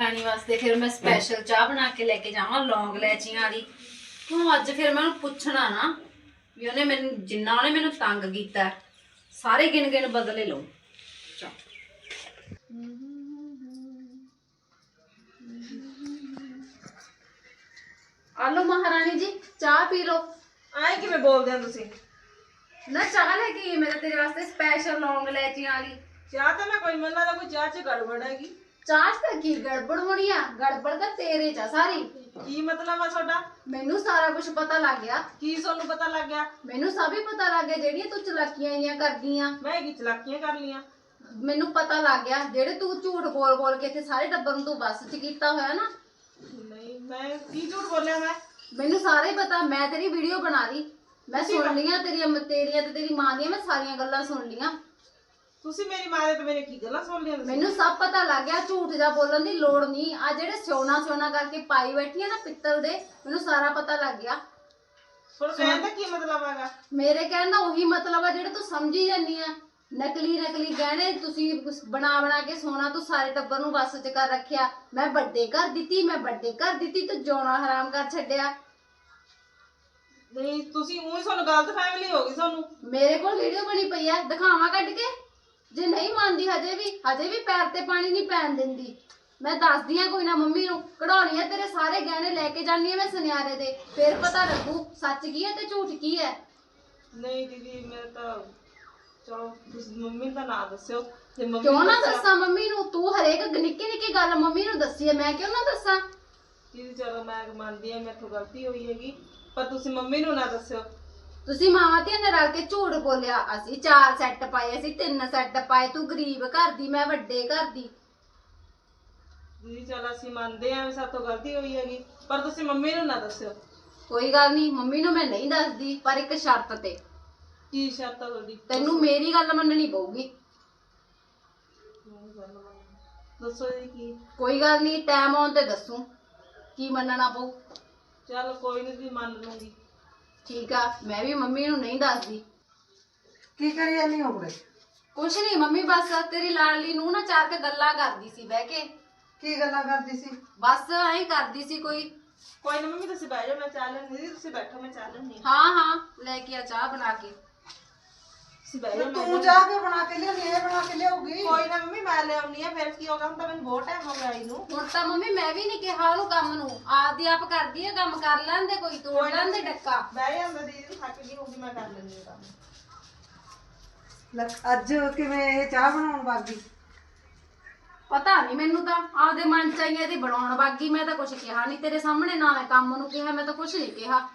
ਰਾਣੀ ਵਾਸਤੇ ਫਿਰ ਮੈਂ ਸਪੈਸ਼ਲ ਚਾਹ ਬਣਾ ਕੇ ਲੈ ਕੇ ਜਾਵਾਂ ਲੌਂਗ ਲੈਚੀਆਂ ਵਾਲੀ। ਕਿਉਂ ਅੱਜ ਫਿਰ ਮੈਂ ਉਹਨੂੰ ਪੁੱਛਣਾ ਨਾ ਵੀ ਉਹਨੇ ਮੈਨੂੰ ਜਿੰਨਾ ਉਹਨੇ ਮੈਨੂੰ ਤੰਗ ਕੀਤਾ ਸਾਰੇ ਗਿਣ ਗਿਣ ਬਦਲੇ ਲਓ। ਚਾਹ ਆਲੋ ਮਹਾਰਾਣੀ ਜੀ ਚਾਹ ਪੀ ਲਓ। ਆਏ ਕਿਵੇਂ ਬੋਲਦੇ ਆ ਤੁਸੀਂ? ਨਾ ਚਾਹ ਲੈ ਕੇ ਆਈ ਮੈਂ ਤਾਂ ਤੇਰੇ ਵਾਸਤੇ ਸਪੈਸ਼ਲ ਲੌਂਗ ਲੈਚੀਆਂ ਵਾਲੀ। ਚਾਹ ਤਾਂ ਮੈਂ ਕੋਈ ਮੰਨਦਾ ਦਾ ਕੋਈ ਚਾਹ ਚ ਗੜਬੜ ਹੈਗੀ। ਚਾਹ 'ਚ ਤਾਂ ਕੀ ਗੜਬੜ ਹੋਣੀ ਆ ਗੜਬੜ ਤਾਂ ਤੇਰੇ ਚ ਆ ਸਾਰੀ। ਕੀ ਮਤਲਬ ਆ ਤੁਹਾਡਾ? ਮੈਨੂੰ ਸਾਰਾ ਕੁਝ ਪਤਾ ਲੱਗ ਗਿਆ। ਕੀ ਤੁਹਾਨੂੰ ਪਤਾ ਲੱਗ ਗਿਆ? ਮੈਨੂੰ ਸਭ ਹੀ ਪਤਾ ਲੱਗ ਗਿਆ ਜਿਹੜੀਆਂ ਤੂੰ ਚਲਾਕੀਆਂ ਆਈਆਂ ਕਰਦੀਆਂ। ਮੈਂ ਕੀ ਚਲਾਕੀਆਂ ਕਰ ਲੀਆਂ ਮੈਨੂੰ ਪਤਾ ਲੱਗ ਗਿਆ ਜਿਹੜੇ ਤੂੰ ਝੂਠ ਬੋਲ ਬੋਲ ਕੇ ਇੱਥੇ ਸਾਰੇ ਟੱਬਰ ਨੂੰ ਤੂੰ ਬੱਸ 'ਚ ਕੀਤਾ ਹੋਇਆ ਨਾ। ਨਹੀਂ ਮੈਂ ਕੀ ਝੂਠ ਬੋਲਿਆ ਮੈਂ? ਮੈਨੂੰ ਸਾਰਾ ਹੀ ਪਤਾ ਮੈਂ ਤੇਰੀ ਵੀਡੀਓ ਬਣਾ ਲਈ ਮੈਂ ਸੁਣ ਲਈਆਂ ਤੇਰੀਆਂ ਤੇਰੀਆਂ ਤੇ ਤੇਰੀ ਮਾਂ ਦੀਆਂ ਮੈਂ ਸਾਰੀਆਂ ਗੱਲਾਂ ਸੁਣ ਲਈਆਂ। ਤੁਸੀਂ ਮੇਰੀ ਮਾਂ ਦੇ ਤੇ ਮੇਰੇ ਕੀ ਗੱਲਾਂ ਸੁਣ ਤੁਸੀਂ? ਮੈਨੂੰ ਸਭ ਪਤਾ ਲੱਗ ਗਿਆ ਝੂਠ ਦਾ ਬੋਲਣ ਦੀ ਲੋੜ ਨਹੀਂ। ਆ ਜਿਹੜੇ ਸੋਨਾ ਸੋਨਾ ਕਰਕੇ ਪਾਈ ਬੈਠੀ ਆ ਨਾ ਪਿੱਤਲ ਦੇ ਮੈਨੂੰ ਸਾਰਾ ਪਤਾ ਲੱਗ ਗਿਆ। ਹੁਣ ਕਹਿਣ ਦਾ ਕੀ ਮਤਲਬ ਹੈਗਾ? ਮੇਰੇ ਕਹਿਣ ਦਾ ਉਹੀ ਮਤਲਬ ਆ ਜਿਹੜੇ ਤੂੰ ਸਮਝੀ ਜਾਂਦੀ ਆ। ਨਕਲੀ ਨਕਲੀ ਗਹਿਣੇ ਤੁਸੀਂ ਬਣਾ ਬਣਾ ਕੇ ਸੋਨਾ ਤੂੰ ਸਾਰੇ ਟੱਬਰ ਨੂੰ ਬੱਸ 'ਚ ਕਰ ਰੱਖਿਆ। ਮੈਂ ਵੱਡੇ ਕਰ ਦਿੱਤੀ ਮੈਂ ਵੱਡੇ ਕਰ ਦਿੱਤੀ ਤੂੰ ਜੋਣਾ ਹਰਾਮ ਕਰ ਛੱਡਿਆ। ਨਹੀਂ ਤੁਸੀਂ ਉਹੀ ਤੁਹਾਨੂੰ ਗਲਤ ਫੈਮਿਲੀ ਹੋ ਗਈ ਤੁਹਾਨੂੰ ਮੇਰੇ ਕੋਲ ਵੀਡੀਓ ਬਣੀ ਪਈ ਆ ਦਿਖਾਵਾਂ ਕੱਢ ਕੇ? ਜੇ ਨਹੀਂ ਮੰਨਦੀ ਹਜੇ ਵੀ ਹਜੇ ਵੀ ਪੈਰ ਤੇ ਪਾਣੀ ਨਹੀਂ ਪੈਣ ਦਿੰਦੀ। ਮੈਂ ਦੱਸਦੀ ਆ ਕੋਈ ਨਾ ਮੰਮੀ ਨੂੰ ਕਢਾਉਣੀ ਆ ਤੇਰੇ ਸਾਰੇ ਗਹਿਣੇ ਲੈ ਕੇ ਜਾਨੀ ਆ ਮੈਂ ਸੁਨਿਆਰੇ ਦੇ। ਫੇਰ ਪਤਾ ਲੱਗੂ ਸੱਚ ਕੀ ਹੈ ਤੇ ਝੂਠ ਕੀ ਹੈ। ਨਹੀਂ ਦੀਦੀ ਮੈਂ ਤਾਂ ਚਲੋ ਤੁਸੀਂ ਮੰਮੀ ਦਾ ਨਾਂ ਦੱਸਿਓ। ਜੇ ਮੰਮੀ ਕਿਉਂ ਨਾ ਦੱਸਾਂ ਮੰਮੀ ਨੂੰ? ਤੂੰ ਹਰੇਕ ਨਿੱਕੀ ਨਿੱਕੀ ਗੱਲ ਮੰਮੀ ਨੂੰ ਦੱਸੀ ਹੈ ਮੈਂ ਕਿਉਂ ਨਾ ਦੱਸਾਂ? ਦੀਦੀ ਚਲੋ ਮੈਂ ਮੰਨਦੀ ਆ ਮੇਥੋਂ ਗਲਤੀ ਹੋਈ ਹੈਗੀ। ਪਰ ਤੁਸੀਂ ਮੰਮੀ ਨੂੰ ਨਾ ਦੱਸਿਓ। ਤੁਸੀਂ ਮਾਵਾਂ ਧੀਆਂ ਨੇ ਰਲ ਕੇ ਝੂਠ ਬੋਲਿਆ ਅਸੀਂ ਚਾਰ ਸੈੱਟ ਪਾਏ ਅਸੀਂ ਤਿੰਨ ਸੈੱਟ ਪਾਏ ਤੂੰ ਗਰੀਬ ਘਰ ਦੀ ਮੈਂ ਵੱਡੇ ਘਰ ਦੀ। ਦੀਦੀ ਚਲ ਅਸੀਂ ਮੰਨਦੇ ਆਂ ਵੀ ਸਾਤੋਂ ਗਲਤੀ ਹੋਈ ਹੈਗੀ ਪਰ ਤੁਸੀਂ ਮੰਮੀ ਨੂੰ ਨਾ ਦੱਸਿਓ। ਕੋਈ ਗੱਲ ਨਹੀਂ ਮੰਮੀ ਨੂੰ ਮੈਂ ਨਹੀਂ ਦੱਸਦੀ ਪਰ ਇੱਕ ਸ਼ਰਤ ਤੇ। ਕੀ ਸ਼ਰਤ ਆ ਤੁਹਾਡੀ? ਤੈਨੂੰ ਮੇਰੀ ਗੱਲ ਮੰਨਣੀ ਪਊਗੀ। ਦੱਸੋ ਜੀ ਕੀ? ਕੋਈ ਗੱਲ ਨਹੀਂ ਟਾਈਮ ਆਉਣ ਤੇ ਦੱਸੂ ਕੀ ਮੰਨਣਾ ਪਊ। ਚਲ ਕੋਈ ਨਹੀਂ ਜੀ ਮੰਨ ਲੂੰਗੀ ਠੀਕ ਆ ਮੈਂ ਵੀ ਮੰਮੀ ਨੂੰ ਨਹੀਂ ਦੱਸਦੀ। ਕੀ ਕਰੀ ਜਾਂਦੀ ਹੋ ਕੁੜੇ ਕੁਛ ਨਹੀਂ ਮੰਮੀ ਬਸ ਤੇਰੀ ਲਾਡਲੀ ਨੂੰ ਨਾ ਚਾਰ ਕੇ ਗੱਲਾਂ ਕਰਦੀ ਸੀ ਬਹਿ ਕੇ। ਕੀ ਗੱਲਾਂ ਕਰਦੀ ਸੀ? ਬਸ ਐਂ ਕਰਦੀ ਸੀ ਕੋਈ। ਕੋਈ ਨਾ ਮੰਮੀ ਤੁਸੀਂ ਬਹਿ ਜਾਓ ਮੈਂ ਚਾਹ ਲੈਣੀ ਤੁਸੀਂ ਬੈਠੋ ਮੈਂ ਚਾਹ ਲੈਣੀ ਹਾਂ ਹਾਂ ਲੈ ਕੇ ਆ ਚਾਹ ਬਣਾ ਕੇ। ਬਹਿ ਤੂੰ ਜਾ ਕੇ ਬਣਾ ਕੇ ਲਿਆਉਣੀ ਇਹ ਬਣਾ ਕੇ ਲਿਆਉਗੀ ਕੋਈ ਨਾ ਮੰਮੀ ਮੈਂ ਲੈ ਆਉਣੀ ਆ ਫਿਰ ਕੀ ਹੋਗਾ ਹੁਣ ਤਾਂ ਮੈਨੂੰ ਬਹੁਤ ਟਾਈਮ ਹੋ ਗਿਆ ਆਈ ਨੂੰ ਹੁਣ ਤਾਂ ਮੰਮੀ ਮੈਂ ਵੀ ਨਹੀਂ ਕਿਹਾ ਉਹਨੂੰ ਕੰਮ ਨੂੰ। ਆਪਦੀ ਆਪ ਕਰਦੀ ਹੈ ਕੰਮ ਕਰ ਲੈਂਦੇ ਕੋਈ ਤੋੜ ਲੈਂਦੇ ਡੱਕਾ। ਬਹਿ ਜਾਂਦਾ ਦੀਦੀ ਥੱਕ ਗਈ ਹੋਊਗੀ ਮੈਂ ਕਰ ਲੈਣੀ ਆ ਕੰਮ। ਲੈ, ਅੱਜ ਕਿਵੇਂ ਇਹ ਚਾਹ ਬਣਾਉਣ ਵਾਗੀ ਪਤਾ ਨਹੀਂ ਮੈਨੂੰ ਤਾਂ ਆਪਦੇ ਮਨ ਚ ਆਈ ਇਹਦੀ ਬਣਾਉਣ ਬਾਗੀ ਮੈਂ ਤਾਂ ਕੁਛ ਕਿਹਾ ਨਹੀਂ। ਤੇਰੇ ਸਾਹਮਣੇ ਨਾ ਮੈਂ ਕੰਮ ਨੂੰ ਕਿਹਾ ਮੈਂ ਤਾਂ ਕੁਛ ਨਹੀਂ ਕਿਹਾ।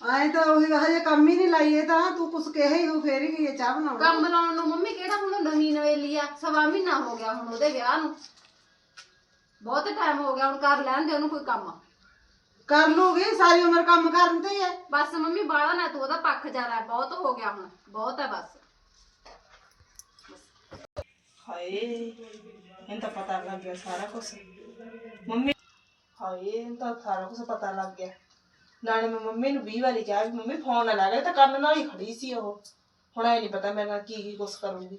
ਆਏ ਤਾਂ ਉਹੀ ਹਜੇ ਕੰਮ ਹੀ ਨਹੀਂ ਲਾਈ ਇਹ ਤਾਂ ਤੂੰ ਕੁਛ ਕਿਹਾ ਹੀ ਹੋ ਫੇਰ ਹੀ ਗਈ ਇਹ ਚਾਹ ਬਣਾਉਣ। ਕੰਮ ਲਾਉਣ ਨੂੰ ਮੰਮੀ ਕਿਹੜਾ ਹੁਣ ਨਵੀਂ ਨਵੇਲੀ ਆ ਸਵਾ ਮਹੀਨਾ ਹੋ ਗਿਆ ਹੁਣ ਉਹਦੇ ਵਿਆਹ ਨੂੰ। ਬਹੁਤ ਟਾਈਮ ਹੋ ਗਿਆ ਹੁਣ ਕਰ ਲੈਣ ਦੇ ਉਹਨੂੰ ਕੋਈ ਕੰਮ। ਕਰ ਲੂਗੀ ਸਾਰੀ ਉਮਰ ਕੰਮ ਕਰਨ ਤੇ ਹੀ ਹੈ ਬਸ ਮੰਮੀ ਬਾਹਲਾ ਨਾ ਤੂੰ ਉਹਦਾ ਪੱਖ ਜ਼ਿਆਦਾ ਬਹੁਤ ਹੋ ਗਿਆ ਹੁਣ ਬਹੁਤ ਹੈ ਬਸ। ਹਾਏ ਇਹਨੂੰ ਤਾਂ ਪਤਾ ਲੱਗ ਗਿਆ ਸਾਰਾ ਕੁਝ ਮੰਮੀ ਹਾਏ ਇਹਨੂੰ ਤਾਂ ਸਾਰਾ ਕੁਝ ਪਤਾ ਲੱਗ ਗਿਆ। ਨਾਲੇ ਮੈਂ ਮੰਮੀ ਨੂੰ 20 ਵਾਰੀ ਕਿਹਾ ਵੀ ਮੰਮੀ ਫੋਨ ਨਾ ਲਾ ਲੈ ਤਾਂ ਕੰਨ ਨਾਲ ਹੀ ਖੜੀ ਸੀ ਉਹ। ਹੁਣ ਐ ਨਹੀਂ ਪਤਾ ਮੇਰੇ ਨਾਲ ਕੀ ਕੀ ਕੁਛ ਕਰੂਗੀ।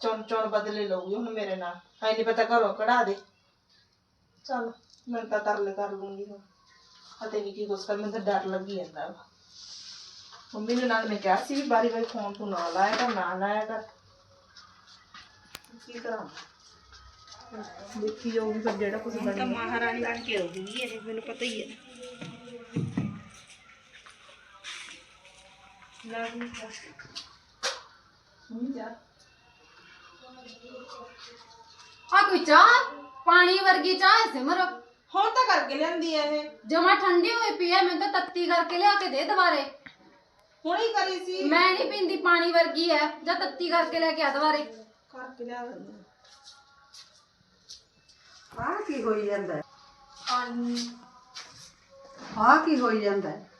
ਚੁਣ ਚੁਣ ਬਦਲੇ ਲਊਗੀ ਹੁਣ ਮੇਰੇ ਨਾਲ। ਐ ਨਹੀਂ ਪਤਾ ਘਰੋਂ ਕਢਾ ਦੇ। ਚੱਲ। ਮੈਂ ਤਾਂ ਤਰਲੇ ਕਰ ਲੂੰਗੀ ਹੁਣ। ਪਤਾ ਨਹੀਂ ਕੀ ਕੁਛ ਕਰ ਮੈਨੂੰ ਤਾਂ ਡਰ ਲੱਗੀ ਜਾਂਦਾ ਵਾ। ਮੰਮੀ ਨੂੰ ਨਾਲ ਮੈਂ ਕਿਹਾ ਸੀ ਵੀ ਬਾਰੀ ਬਾਰੀ ਫੋਨ ਤੂੰ ਨਾ ਲਾਇਆ ਕਰ ਨਾ ਲਾਇਆ ਕਰ। ਕੀ ਕਰਾਂ? ਦੇਖੀ ਜਾਊਗੀ ਫਿਰ ਜਿਹੜਾ ਕੁਝ ਬਣੇਗਾ ਤਾਂ ਮਹਾਰਾਣੀ ਬਣ ਕੇ ਰਹੂਗੀ ਇਹ ਮੈਨੂੰ ਪਤਾ ਹੀ ਹੈ। ਆ ਕੋਈ ਚਾਹ? ਪਾਣੀ ਵਰਗੀ ਚਾਹ ਹੈ ਸਿਮਰ। ਹੁਣ ਤਾਂ ਕਰਕੇ ਲਿਆਂਦੀ ਐ ਇਹ। ਜਮਾ ਠੰਡੀ ਹੋਈ ਪਈ ਹੈ ਮੈਨੂੰ ਤਾਂ ਤੱਤੀ ਕਰਕੇ ਲਿਆ ਕੇ ਦੇ ਦੁਬਾਰੇ। ਹੁਣ ਹੀ ਕਰੀ ਸੀ। ਮੈਂ ਨਹੀਂ ਪੀਂਦੀ ਪਾਣੀ ਵਰਗੀ ਹੈ ਜਾਂ ਤੱਤੀ ਕਰਕੇ ਲੈ ਕੇ ਆ ਦੁਬਾਰੇ। ਕਰਕੇ ਲਿਆ ਦਿੰਦੀ ਆਹ ਕੀ ਹੋਈ ਜਾਂਦਾ ਪਾਣੀ। ਆਹ ਕੀ ਹੋਈ ਜਾਂਦਾ ਹੈ?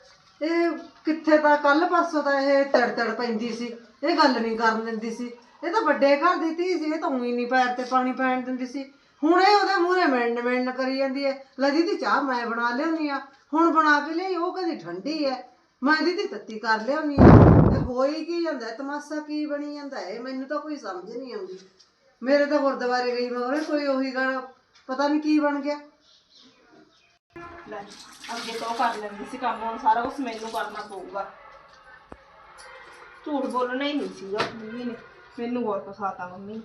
ਇਹ ਕਿੱਥੇ ਤਾਂ ਕੱਲ ਪਰਸੋਂ ਤਾਂ ਇਹ ਤੜ ਤੜ ਪੈਂਦੀ ਸੀ, ਇਹ ਗੱਲ ਨਹੀਂ ਕਰਨ ਦਿੰਦੀ ਸੀ। ਇਹ ਤਾਂ ਵੱਡੇ ਘਰ ਦੀ ਧੀ ਸੀ, ਇਹ ਤਾਂ ਉਹੀ ਨਹੀਂ ਪੈਰ ਤੇ ਪਾਣੀ ਪੈਣ ਦਿੰਦੀ ਸੀ। ਹੁਣ ਇਹ ਉਹਦੇ ਮੂਹਰੇ ਮਿੰਨ ਮਿੰਡ ਕਰੀ ਜਾਂਦੀ ਹੈ, ਲੈ ਦੀਦੀ ਚਾਹ ਮੈਂ ਬਣਾ ਲਿਆਉਣੀ ਆ ਹੁਣ ਬਣਾ ਕੇ ਲਈ, ਉਹ ਕਹਿੰਦੀ ਠੰਡੀ ਹੈ, ਮੈਂ ਦੀਦੀ ਤੱਤੀ ਕਰ ਲਿਆਉਣੀ ਆ ਤੇ ਹੋਈ ਕੀ ਜਾਂਦਾ, ਤਮਾਸ਼ਾ ਕੀ ਬਣੀ ਜਾਂਦਾ ਹੈ ਮੈਨੂੰ ਤਾਂ ਕੋਈ ਸਮਝ ਨਹੀਂ ਆਉਂਦੀ। ਮੇਰੇ ਤਾਂ ਗੁਰਦੁਆਰੇ ਗਈ ਮੈਂ ਉਹਨੇ ਕੋਈ ਉਹੀ ਗੱਲ ਪਤਾ ਨਹੀਂ ਕੀ ਬਣ ਗਿਆ। ਲੈ ਅੱਗੇ ਤੋਂ ਉਹ ਕਰ ਲੈਂਦੀ ਸੀ ਕੰਮ ਹੁਣ ਸਾਰਾ ਕੁਝ ਮੈਨੂੰ ਕਰਨਾ ਪਊਗਾ। ਝੂਠ ਬੋਲਣਾ ਹੀ ਨਹੀਂ ਸੀਗਾ ਮੰਮੀ ਨੇ ਮੈਨੂੰ ਬਹੁਤ ਫਸਾਤਾ ਮੰਮੀ ਨੇ।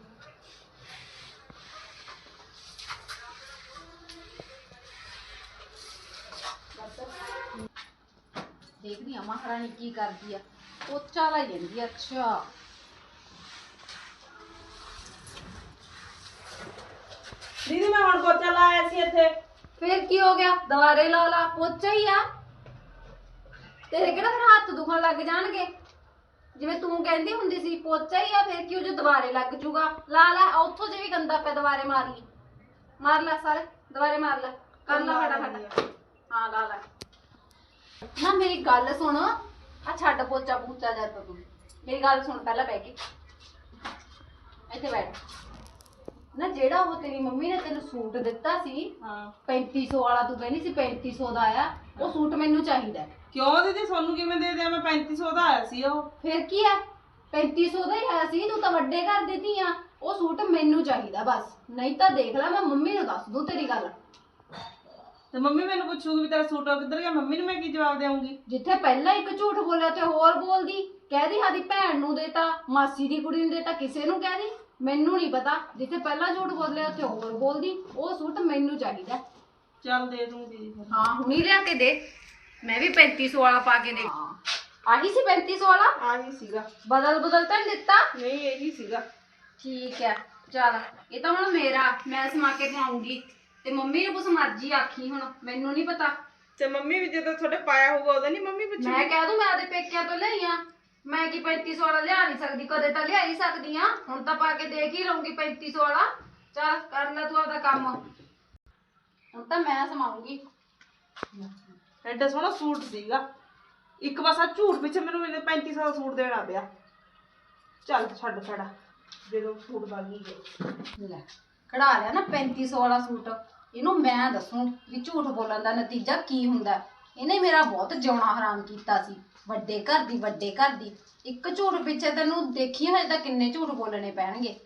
ਦੇਖਦੀ ਆ ਮਹਾਰਾਣੀ ਕੀ ਕਰਦੀ ਆ। ਪੋਚਾ ਲਾਈ ਜਾਂਦੀ ਆ ਅੱਛਾ। ਦੀਦੀ ਮੈਂ ਹੁਣ ਪੋਚਾ ਲਾਇਆ ਸੀ ਇੱਥੇ। ਫੇਰ ਕੀ ਹੋ ਗਿਆ ਦੁਬਾਰੇ ਲਾ ਲਾ ਪੋਚਾ ਹੀ ਆ ਤੇਰੇ ਕਿਹੜਾ ਫਿਰ ਹੱਥ ਦੁਖਣ ਲੱਗ ਜਾਣਗੇ ਜਿਵੇਂ ਤੂੰ ਕਹਿੰਦੀ ਹੁੰਦੀ ਸੀ ਪੋਚਾ ਹੀ ਆ ਫਿਰ ਕਿਉਂ ਜੋ ਦੁਬਾਰੇ ਲੱਗ ਜੂਗਾ ਲਾ ਲਾ ਉੱਥੋਂ ਜੇ ਵੀ ਗੰਦਾ ਪਿਆ ਦੁਬਾਰੇ ਮਾਰ ਲਈ ਮਾਰ ਲੈ ਸਾਰੇ ਦੁਬਾਰੇ ਮਾਰ ਲੈ ਕਰ ਲੈ ਫਟਾਫਟ ਹਾਂ ਲਾ ਲੈ ਨਾ ਮੇਰੀ ਗੱਲ ਸੁਣ ਆ ਛੱਡ ਪੋਚਾ ਪੂਚਾ ਜਾ ਤੂੰ ਮੇਰੀ ਗੱਲ ਸੁਣ ਪਹਿਲਾਂ ਬਹਿ ਕੇ ਇੱਥੇ ਬੈਠ ਨਾ ਜਿਹੜਾ ਉਹ ਤੇਰੀ ਮੰਮੀ ਨੇ ਤੈਨੂੰ ਸੂਟ ਦਿੱਤਾ ਸੀ ਹਾਂ। 3500 ਵਾਲਾ ਤੂੰ ਕਹਿੰਦੀ ਸੀ 3500 ਦਾ ਆਇਆ ਉਹ ਸੂਟ ਮੈਨੂੰ ਚਾਹੀਦਾ ਹੈ। ਕਿਉਂ ਦੀਦੀ? ਤੁਹਾਨੂੰ ਕਿਵੇਂ ਦੇ ਦਿਆਂ? ਮੈਂ 3500 ਦਾ ਆਇਆ ਸੀ ਉਹ। ਫਿਰ ਕੀ ਹੈ? 3500 ਦਾ ਹੀ ਆਇਆ ਸੀ ਤੂੰ ਤਾਂ ਵੱਡੇ ਘਰ ਦੀ ਧੀ ਆ। ਉਹ ਸੂਟ ਮੈਨੂੰ ਚਾਹੀਦਾ ਬਸ। ਨਹੀਂ ਤਾਂ ਦੇਖ ਲੈ ਮੈਂ ਮੰਮੀ ਨੂੰ ਦੱਸ ਦੂੰ ਤੇਰੀ ਗੱਲ। ਤੇ ਮੰਮੀ ਮੈਨੂੰ ਪੁੱਛੂਗੀ ਵੀ ਤੇਰਾ ਸੂਟ ਉਹ ਕਿੱਧਰ ਗਿਆ? ਮੰਮੀ ਨੂੰ ਮੈਂ ਕੀ ਜਵਾਬ ਦੇਵਾਂਗੀ? ਜਿੱਥੇ ਪਹਿਲਾਂ ਇੱਕ ਝੂਠ ਬੋਲਿਆ ਤੇ ਹੋਰ ਬੋਲਦੀ। ਕਹਿਦੀ ਸਾਡੀ ਭੈਣ ਨੂੰ ਦੇਤਾ ਮਾਸੀ ਦੀ ਕੁੜੀ ਨੂੰ ਦੇਤਾ ਕਿਸੇ ਨੂੰ ਕਹਿਦੀ ਮੈਨੂੰ ਨਹੀਂ ਪਤਾ ਜਿੱਥੇ ਪਹਿਲਾਂ ਝੂਠ ਬੋਲਿਆ ਉੱਥੇ ਹੋਰ ਬੋਲਦੀ ਉਹ ਸੂਟ ਮੈਨੂੰ ਚਾਹੀਦਾ। ਚੱਲ ਦੇ ਦੂੰ ਦੀਦੀ ਫਿਰ। ਹਾਂ ਹੁਣੀ ਲਿਆ ਕੇ ਦੇ। ਮੈਂ ਵੀ 3500 ਵਾਲਾ ਪਾ ਕੇ ਦੇ। ਆਹੀ ਸੀ 3500 ਵਾਲਾ? ਆਹੀ ਸੀਗਾ। ਬਦਲ ਬਦਲ ਤਾਂ ਨੀ ਦਿੱਤਾ? ਨਹੀਂ ਇਹੀ ਸੀਗਾ। ਠੀਕ ਹੈ ਚਲ। ਇਹ ਤਾਂ ਹੁਣ ਮੇਰਾ ਮੈਂ ਸਮਾ ਕੇ ਪਾਉਂਗੀ। ਤੇ ਮੰਮੀ ਨੂੰ ਕੁਛ ਮਰਜ਼ੀ ਆਖੀ ਹੁਣ ਮੈਨੂੰ ਨਹੀਂ ਪਤਾ। ਤੇ ਮੰਮੀ ਵੀ ਜਦੋਂ ਤੁਹਾਡੇ ਪਾਇਆ ਹੋਊਗਾ ਉਹਦਾ ਨਹੀਂ ਮੰਮੀ ਪੁੱਛੂ ਮੈਂ ਕਹਿ ਦੂੰ ਮੈਂ ਆਦੇ ਪੇਕਿਆਂ ਤੋਂ ਲਈ ਆ। ਮੈਂ ਕੀ 3500 ਵਾਲਾ ਲਿਆ ਨਹੀਂ ਸਕਦੀ? ਕਦੇ ਤਾਂ ਲਿਆ ਹੀ ਸਕਦੀ ਆ ਹੁਣ ਤਾਂ ਪਾ ਕੇ ਦੇਖ ਹੀ ਲਊਂਗੀ 3500 ਵਾਲਾ। ਚੱਲ ਕਰ ਲੈ ਤੂੰ ਆਪਦਾ ਕੰਮ। ਹੁਣ ਤਾਂ ਮੈਂ ਸਮਾਉਂਗੀ। ਐਡਾ ਸੋਹਣਾ ਸੂਟ ਸੀਗਾ। ਇੱਕ ਆ ਝੂਠ ਪਿੱਛੇ ਮੈਨੂੰ ਮੈਨੂੰ 3500 ਦਾ ਸੂਟ ਦੇਣਾ ਪਿਆ। ਚੱਲ ਛੱਡ ਛੜਾ ਦੇ ਦੋ ਸੂਟ ਬਾਗੀ ਗਏ ਲੈ ਕਢਾ ਲਿਆ ਨਾ 3500 ਵਾਲਾ ਸੂਟ। ਇਹਨੂੰ ਮੈਂ ਦੱਸੂ ਵੀ ਝੂਠ ਬੋਲਣ ਦਾ ਨਤੀਜਾ ਕੀ ਹੁੰਦਾ। ਹੈ। ਇਹਨੇ ਮੇਰਾ ਬਹੁਤ ਜਿਉਣਾ ਹਰਾਮ ਕੀਤਾ ਸੀ। ਵੱਡੇ ਘਰ ਦੀ ਵੱਡੇ ਘਰ ਦੀ। ਇੱਕ ਝੂਠ ਪਿੱਛੇ ਤੈਨੂੰ ਦੇਖੀ ਹਜੇ ਤਾਂ ਕਿੰਨੇ ਝੂਠ ਬੋਲਣੇ ਪੈਣਗੇ।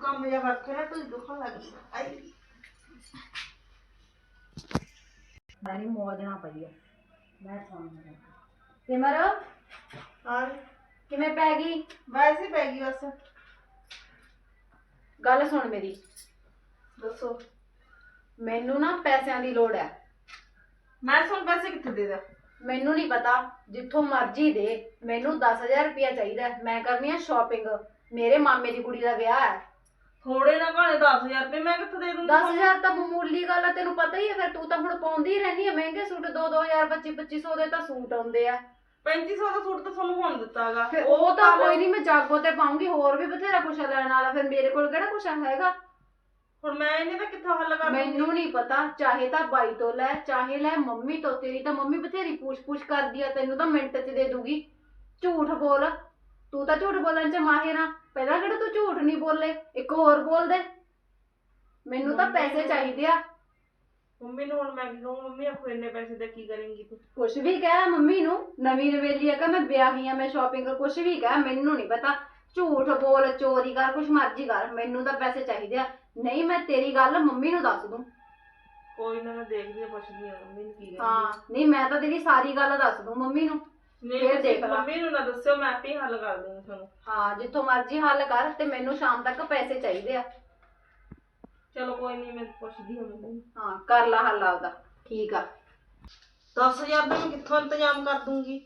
ਕੰਮ ਜਿਹਾ ਕਰਕੇ ਨਾ ਤੂੰ ਦੁਖਣ ਲੱਗ ਗਈ। ਆਈ। ਮੇਰੀ ਮੌਜ ਨਾ ਪਈ ਹੈ ਮੈਂ ਤੁਹਾਨੂੰ ਸਿਮਰ ਹਾਂ ਕਿਵੇਂ ਪੈ ਗਈ? ਵੈਸੇ ਪੈ ਗਈ ਬਸ। ਗੱਲ ਸੁਣ ਮੇਰੀ। ਦੱਸੋ। ਮੈਨੂੰ ਨਾ ਪੈਸਿਆਂ ਦੀ ਲੋੜ ਹੈ। ਮੈਂ ਤੁਹਾਨੂੰ ਪੈਸੇ ਕਿੱਥੇ ਦੇ ਦਾਂ? ਮੈਨੂੰ ਨਹੀਂ ਪਤਾ ਜਿੱਥੋਂ ਮਰਜ਼ੀ ਦੇ ਮੈਨੂੰ 10000 ਰੁਪਇਆ ਚਾਹੀਦਾ ਹੈ। ਮੈਂ ਕਰਨੀ ਆ ਸ਼ਾਪਿੰਗ ਮੇਰੇ ਮਾਮੇ ਦੀ ਕੁੜੀ ਦਾ ਵਿਆਹ ਹੈ। ਥੋੜੇ ਨਾ ਘਾਣੇ 10000 ਰੁਪਏ ਮੈਂ ਕਿੱਥੋਂ ਦੇ ਦੂੰਗੀ 10000 ਤਾਂ ਮਾਮੂਲੀ ਗੱਲ ਆ ਤੈਨੂੰ ਪਤਾ ਹੀ ਹੈ ਫਿਰ ਤੂੰ ਤਾਂ ਹੁਣ ਪਾਉਂਦੀ ਹੀ ਰਹਿੰਦੀ ਹੈ ਮਹਿੰਗੇ ਸੂਟ 2-2000 25-2500 ਦੇ ਤਾਂ ਸੂਟ ਆਉਂਦੇ ਆ। 3500 ਦਾ ਸੂਟ ਤਾਂ ਤੁਹਾਨੂੰ ਹੁਣ ਦਿੱਤਾਗਾ ਫਿਰ ਉਹ ਤਾਂ ਕੋਈ ਨਹੀਂ ਮੈਂ ਜਾਗੋ ਤੇ ਪਾਉਂਗੀ ਹੋਰ ਵੀ ਬਥੇਰਾ ਕੁਛ ਲੈਣ ਵਾਲਾ। ਫਿਰ ਮੇਰੇ ਕੋਲ ਕਿਹੜਾ ਕੁਛ ਹੈਗਾ? ਹੁਣ ਮੈਂ ਇਹਨੇ ਤਾਂ ਕਿੱਥੋਂ ਹੱਲ ਕਰ ਮੈਨੂੰ ਨਹੀਂ ਪਤਾ ਚਾਹੇ ਤਾਂ ਬਾਈ ਤੋਂ ਲੈ ਚਾਹੇ ਲੈ ਮੰਮੀ ਤੋਂ ਤੇਰੀ ਤਾਂ ਮੰਮੀ ਬਥੇਰੀ ਪੁੱਛ-ਪੁੱਛ ਕਰਦੀ ਆ ਤੈਨੂੰ ਤਾਂ ਮਿੰਟ 'ਚ ਦੇ ਦੂਗੀ। ਝੂਠ ਬੋਲ ਤੂੰ ਤਾਂ ਝੂਠ ਬੋਲਣ 'ਚ ਮਾਹਿਰ ਆ। ਪਹਿਲਾਂ ਕਿਹੜਾ ਤੂੰ ਝੂਠ ਨਹੀਂ ਬੋਲੇ? ਇੱਕ ਹੋਰ ਬੋਲ ਦੇ। ਮੈਨੂੰ ਤਾਂ ਪੈਸੇ ਚਾਹੀਦੇ ਆ। ਮੰਮੀ ਨੂੰ ਹੁਣ ਮੈਂ ਕਹੂੰ ਮੰਮੀ ਆਪਕੋ ਇੰਨੇ ਪੈਸੇ ਦਾ ਕੀ ਕਰੇਂਗੀ ਤੂੰ? ਕੁਛ ਵੀ ਕਹਿ ਮੰਮੀ ਨੂੰ ਨਵੀਂ ਨਵੇਲੀ ਆ ਕਿ ਮੈਂ ਵਿਆਹੀ ਆ ਮੈਂ ਸ਼ਾਪਿੰਗ ਕੁਛ ਵੀ ਕਹਿ ਮੈਨੂੰ ਨਹੀਂ ਪਤਾ। ਝੂਠ ਬੋਲ ਚੋਰੀ ਕਰ ਕੁਛ ਮਰਜ਼ੀ ਕਰ ਮੈਨੂੰ ਤਾਂ ਪੈਸੇ ਚਾਹੀਦੇ ਆ। ਨਹੀਂ ਮੈਂ ਤੇਰੀ ਗੱਲ ਮੰਮੀ ਨੂੰ ਦੱਸ ਦੂੰ। ਕੋਈ ਨਾ ਮੈਂ ਦੇਖਦੀ ਆ ਪੁੱਛਦੀ ਆ ਮੰਮੀ ਨੂੰ ਕੀ ਕਹਿੰਦੀ। ਹਾਂ ਨਹੀਂ ਮੈਂ ਤਾਂ ਤੇਰੀ ਸਾਰੀ ਗੱਲ ਦੱਸ ਦੂੰ ਮੰਮੀ ਨੂੰ। ਨਹੀਂ ਫਿਰ ਦੇਖ ਲਾ। ਮੰਮੀ ਨੂੰ ਨਾ ਦੱਸਿਓ ਮੈਂ ਆਪੇ ਹੀ ਹੱਲ ਕਰ ਦੂੰਗੀ ਤੁਹਾਨੂੰ। ਹਾਂ ਜਿੱਥੋਂ ਮਰਜ਼ੀ ਹੱਲ ਕਰ ਤੇ ਮੈਨੂੰ ਸ਼ਾਮ ਤੱਕ ਪੈਸੇ ਚਾਹੀਦੇ ਆ। ਚਲੋ ਕੋਈ ਨਹੀਂ ਮੈਂ ਪੁੱਛਦੀ ਹਾਂ ਮੰਮੀ ਨੂੰ। ਹਾਂ ਕਰ ਲਾ ਹੱਲ ਆਪਦਾ ਠੀਕ ਆ। 10000 ਦਾ ਮੈਂ ਕਿੱਥੋਂ ਇੰਤਜ਼ਾਮ ਕਰ ਦੂੰਗੀ?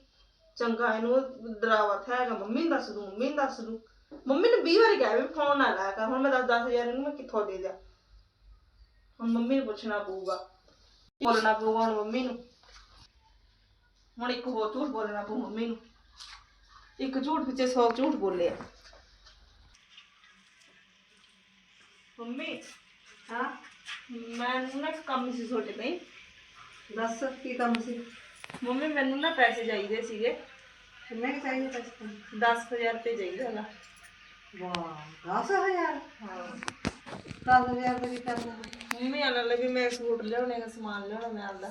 ਚੰਗਾ ਇਹਨੂੰ ਡਰਾਵਾ ਹੈਗਾ ਮੰਮੀ ਨੂੰ ਦੱਸ ਦੂੰ ਮੰਮੀ ਨੂੰ ਦੱਸ ਦੂੰ। ਮੰਮੀ ਨੇ 20 ਵਾਰੀ ਕਿਹਾ ਵੀ ਫੋਨ ਨਾ ਲਾਇਆ ਕਰ ਹੁਣ ਮੈਂ 10 10000 ਇਹਨੂੰ ਮੈਂ ਕਿੱਥੋਂ ਦੇ ਦਿਆਂ? ਹੁਣ ਮੰਮੀ ਨੂੰ ਪੁੱਛਣਾ ਪਊਗਾ। ਬੋਲਣਾ ਪਊਗਾ ਹੁਣ ਮੰਮੀ ਨੂੰ। ਹੁਣ ਇੱਕ ਹੋਰ ਝੂਠ ਬੋਲਣਾ ਪਊ ਮੰਮੀ ਨੂੰ। ਇੱਕ ਝੂਠ ਪਿੱਛੇ 100 ਝੂਠ ਬੋਲੇ ਆ ਮੰਮੀ ਹਾਂ? ਮੈਨੂੰ ਨਾ ਇੱਕ ਕੰਮ ਸੀ ਤੁਹਾਡੇ ਲਈ। ਦੱਸ ਕੀ ਕੰਮ ਸੀ? ਮੰਮੀ ਮੈਨੂੰ ਨਾ ਪੈਸੇ ਚਾਹੀਦੇ ਸੀਗੇ। ਕਿੰਨੇ ਕੁ ਚਾਹੀਦੇ ਪੈਸੇ? ਤੈਨੂੰ? 10000 ਰੁਪਏ ਚਾਹੀਦਾ ਨਾ ਵਾਹ 10000 ਹਾਂ 10000 ਦਾ ਕੀ ਕਰਨਾ ਮੰਮੀ ਆਣ ਲੱਗੀ ਮੈਂ ਸੂਟ ਲਿਆਉਣੇ ਦਾ ਸਮਾਨ ਲਿਆਉਣਾ ਮੈਂ ਆਂਦਾ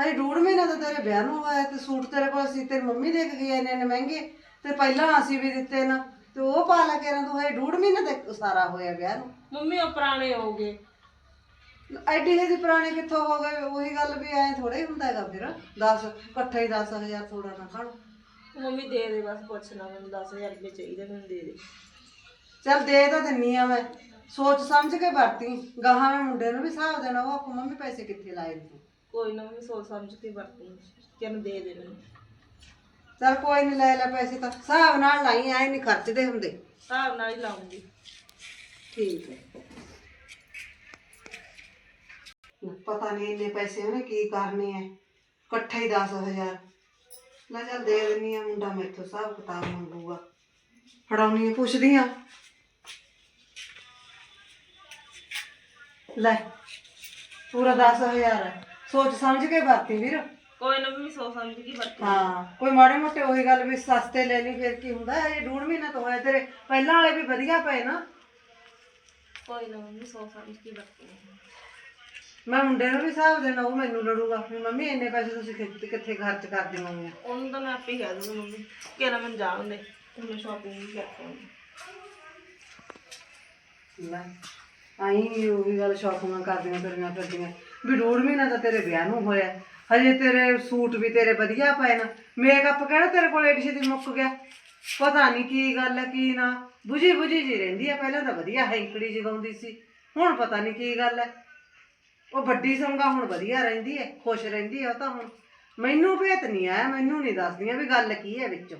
ਹਜੇ ਡੂਢ ਮਹੀਨਾ ਤਾਂ ਤੇਰੇ ਵਿਆਹ ਨੂੰ ਹੋਇਆ ਤੇ ਸੂਟ ਤੇਰੇ ਕੋਲ ਸੀ ਤੇਰੀ ਮੰਮੀ ਦੇ ਕੇ ਗਈ ਇੰਨੇ ਇੰਨੇ ਮਹਿੰਗੇ। ਤੇ ਪਹਿਲਾਂ ਅਸੀਂ ਵੀ ਦਿੱਤੇ ਨਾ ਤੇ ਉਹ ਪਾ ਲਾ ਕੇ ਰਾਂ ਤੂੰ ਹਜੇ ਡੂਢ ਮਹੀਨਾ ਤੇ ਸਾਰਾ ਹੋਇਆ ਵਿਆਹ ਨੂੰ। ਮੰਮੀ ਉਹ ਪੁਰਾਣੇ ਹੋ ਗਏ। ਐਡੀ ਜਿਹੀ ਪੁਰਾਣੇ ਕਿੱਥੋਂ ਹੋ ਗਏ? ਉਹੀ ਗੱਲ ਵੀ ਐ ਥੋੜਾ ਹੁੰਦਾ ਹੈਗਾ ਫਿਰ। 10 ਇਕੱਠੇ ਹੀ 10000 ਥੋੜਾ ਨਾ ਖਾਣ। ਮੰਮੀ ਦੇ ਦੇ ਬਸ ਪੁੱਛਣਾ ਮੈਨੂੰ 10000 ਰੁਪਏ ਚਾਹੀਦੇ ਮੈਨੂੰ ਦੇ ਦੇ। ਚੱਲ ਦੇ ਤਾਂ ਦਿੰਨੀ ਆ ਮੈਂ। ਸੋਚ ਸਮਝ ਕੇ ਵਰਤੀ। ਗਾਹਾਂ ਮੈਂ ਮੁੰਡੇ ਨੂੰ ਵੀ ਹਿਸਾਬ ਦੇਣਾ ਉਹ ਆਪੂ ਮੰਮੀ ਪੈਸੇ ਕਿੱਥੇ ਲਾਏ ਨੇ ਤੂੰ? ਕੋਈ ਨਾ ਮੰਮੀ ਸੋਚ ਸਮਝ ਕੇ ਵਰਤੀ। ਕਿਨ ਦੇ ਦੇ ਮੈਨੂੰ। ਚੱਲ ਕੋਈ ਨਹੀਂ ਲੈ ਲੈ ਪੈਸੇ ਤਾਂ। ਹਿਸਾਬ ਨਾਲ ਲਾਈ ਐ ਨਹੀਂ ਖਰਚਦੇ ਹੁੰਦੇ। ਹਿਸਾਬ ਨਾਲ ਹੀ ਲਾਉਂਗੀ। ਠੀਕ ਹੈ। ਪਤਾ ਨਹੀਂ ਇੰਨੇ ਪੈਸੇ ਉਹਨੇ ਕੀ ਕਰਨੇ ਐ ਇਕੱਠੇ ਹੀ 10000 ਲੈ ਚੱਲ ਦੇ ਦਿੰਨੀ ਆ ਮੁੰਡਾ ਮੈਥੋਂ ਹਿਸਾਬ ਕਿਤਾਬ ਮੰਗੂਗਾ। ਫੜਾਉਣੀ ਆ ਪੁੱਛਦੀ ਆ। ਲੈ ਪੂਰਾ 10000 ਹੈ ਸੋਚ ਸਮਝ ਕੇ ਵਰਤੀ ਵੀਰ। ਕੋਈ ਨਾ ਮੰਮੀ ਸੋਚ ਸਮਝ ਕੇ ਵਰਤੀ। ਹਾਂ ਕੋਈ ਮਾੜੇ ਮੋਟੇ ਉਹੀ ਗੱਲ ਵੀ ਸਸਤੇ ਲੈ ਲਈ ਫਿਰ ਕੀ ਹੁੰਦਾ? ਇਹ ਡੂਢ ਮਹੀਨਾ ਤੋਂ ਹੋਇਆ ਤੇਰੇ ਪਹਿਲਾਂ ਵਾਲੇ ਵੀ ਵਧੀਆ ਪਏ ਨਾ। ਕੋਈ ਨਾ ਮੰਮੀ ਸੋਚ ਸਮਝ ਕੇ ਵਰਤੀ। ਮੈਂ ਮੁੰਡੇ ਨੂੰ ਵੀ ਹਿਸਾਬ ਦੇਣਾ ਉਹ ਮੈਨੂੰ ਲੜੂਗਾ। ਵੀ ਮੰਮੀ ਇੰਨੇ ਪੈਸੇ ਤੁਸੀਂ ਕਿੱਥੇ ਕਿੱਥੇ ਖਰਚ ਕਰਦੇ ਹੋਗੇ ਉਹਨੂੰ ਤਾਂ ਮੈਂ ਆਪੇ ਹੀ ਕਹਿ ਦੂੰਗੀ ਮੰਮੀ ਕਿ ਨਾ ਮੈਨੂੰ ਜਾਣ ਦੇ ਮੈਂ ਸ਼ਾਪਿੰਗ ਵੀ ਕਰਨੀ ਲੈ ਆਈ ਉਹੀ ਗੱਲ ਸ਼ਾਪਿੰਗਾਂ ਕਰਦੀਆਂ ਫਿਰੀਆਂ ਫਿਰਦੀਆਂ। ਵੀ ਡੂਢ ਮਹੀਨਾ ਤਾਂ ਤੇਰੇ ਵਿਆਹ ਨੂੰ ਹੋਇਆ। ਹਜੇ ਤੇਰੇ ਸੂਟ ਵੀ ਤੇਰੇ ਵਧੀਆ ਪਏ ਨਾ। ਮੇਕਅਪ ਕਿਹੜਾ ਤੇਰੇ ਕੋਲ ਏਡੀ ਛੇਤੀ ਮੁੱਕ ਗਿਆ? ਪਤਾ ਨਹੀਂ ਕੀ ਗੱਲ ਹੈ ਕੀ ਨਾ। ਬੁਝੀ ਬੁਝੀ ਜੀ ਰਹਿੰਦੀ ਆ ਪਹਿਲਾਂ ਤਾਂ ਵਧੀਆ ਹੈਂਕੜੀ ਜਗਾਉਂਦੀ ਸੀ। ਹੁਣ ਪਤਾ ਨਹੀਂ ਕੀ ਗੱਲ ਹੈ ਉਹ ਵੱਡੀ ਸੰਗਾ ਹੁਣ ਵਧੀਆ ਰਹਿੰਦੀ ਹੈ ਖੁਸ਼ ਰਹਿੰਦੀ ਹੈ ਉਹ ਤਾਂ ਹੁਣ। ਮੈਨੂੰ ਭੇਤ ਨਹੀਂ ਆਇਆ, ਮੈਨੂੰ ਨਹੀਂ ਦੱਸਦੀਆਂ ਵੀ ਗੱਲ ਕੀ ਹੈ ਵਿੱਚੋਂ।